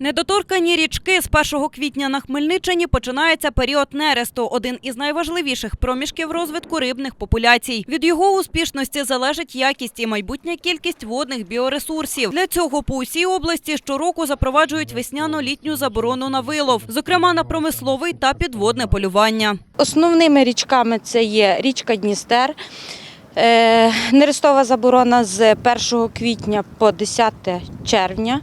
Недоторкані річки з 1 квітня на Хмельниччині починається період нересту, один із найважливіших проміжків розвитку рибних популяцій. Від його успішності залежить якість і майбутня кількість водних біоресурсів. Для цього по усій області щороку запроваджують весняно-літню заборону на вилов, зокрема на промисловий та підводне полювання. Основними річками це є річка Дністер. Е, Нерестова заборона з 1 квітня по 10 червня.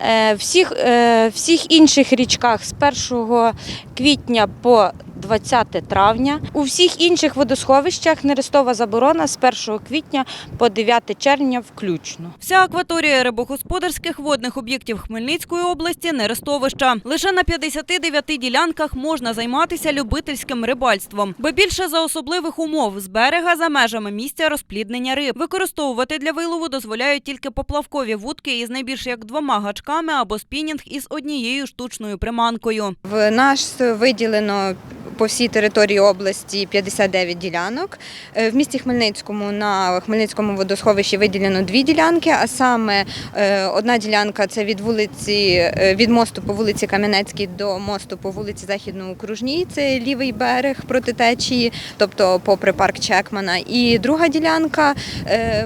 Е, Всіх, е, всіх інших річках з 1 квітня по 20 травня. У всіх інших водосховищах нерестова заборона з 1 квітня по 9 червня включно. Вся акваторія рибогосподарських водних об'єктів Хмельницької області нерестовища. Лише на 59 ділянках можна займатися любительським рибальством, бо більше за особливих умов з берега за межами місця розпліднення риб. Використовувати для вилову дозволяють тільки поплавкові вудки із найбільш як двома гачками або спінінг із однією штучною приманкою. В нас виділено по всій території області 59 ділянок. Е, В місті Хмельницькому на Хмельницькому водосховищі виділено дві ділянки, а саме е, одна ділянка це від вулиці е, від мосту по вулиці Кам'янецькій до мосту по вулиці Західноокружній. Це лівий берег проти течії, тобто попри парк Чекмана. І друга ділянка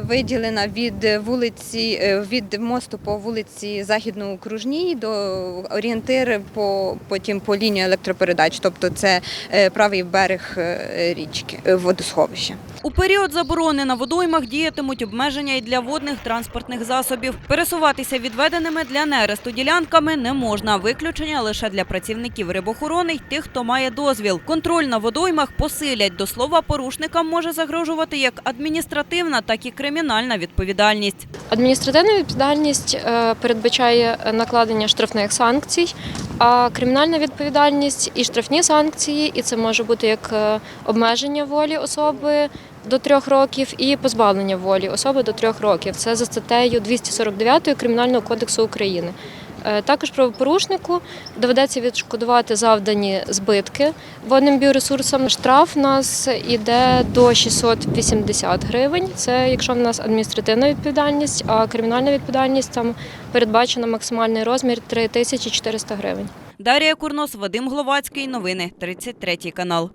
виділена від вулиці від мосту по вулиці Західноокружній до орієнтир по потім по лінії електропередач, тобто це правий берег е, річки е, водосховища. У період заборони на водоймах діятимуть обмеження і для водних транспортних засобів. Пересуватися відведеними для нересту ділянками не можна. Виключення лише для працівників рибохорони й тих, хто має дозвіл. Контроль на водоймах посилять. До слова, порушникам може загрожувати як адміністративна, так і кримінальна відповідальність. Адміністративна відповідальність е, передбачає накладення штрафних санкцій, а кримінальна відповідальність і штрафні санкції, і це може бути як е, обмеження волі особи до трьох років і позбавлення волі особи до трьох років. Це за статтею 249 Кримінального кодексу України. Е, Також правопорушнику доведеться відшкодувати завдані збитки водним біоресурсам. Штраф у нас іде до 680 гривень. Це якщо в нас адміністративна відповідальність, а кримінальна відповідальність там передбачено максимальний розмір 3400 гривень. Дарія Курнос, Вадим Гловацький. Новини 33 канал.